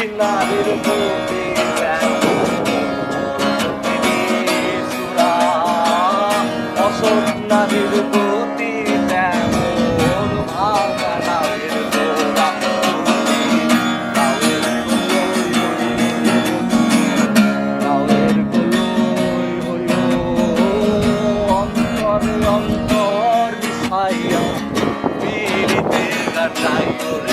নারীর প্রতি অসৎ নারীর প্রতি তেমন ভাঙা নারীর অন্তর অন্তর মিশাইয়া পিড়িতে কাটাইও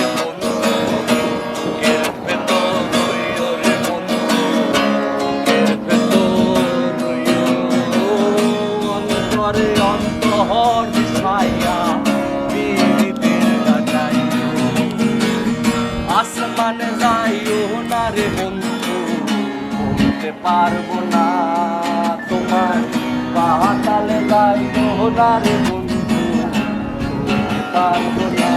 বলতে পারব না। তোমার পাতালে গাই মোহনারে বন্ধু বলতে পারব না।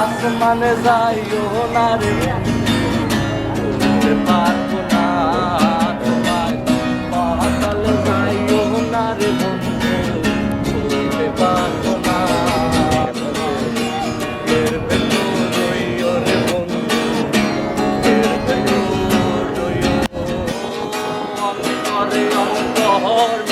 আসমানে যাইও না রে। পারব Torre, on the horn.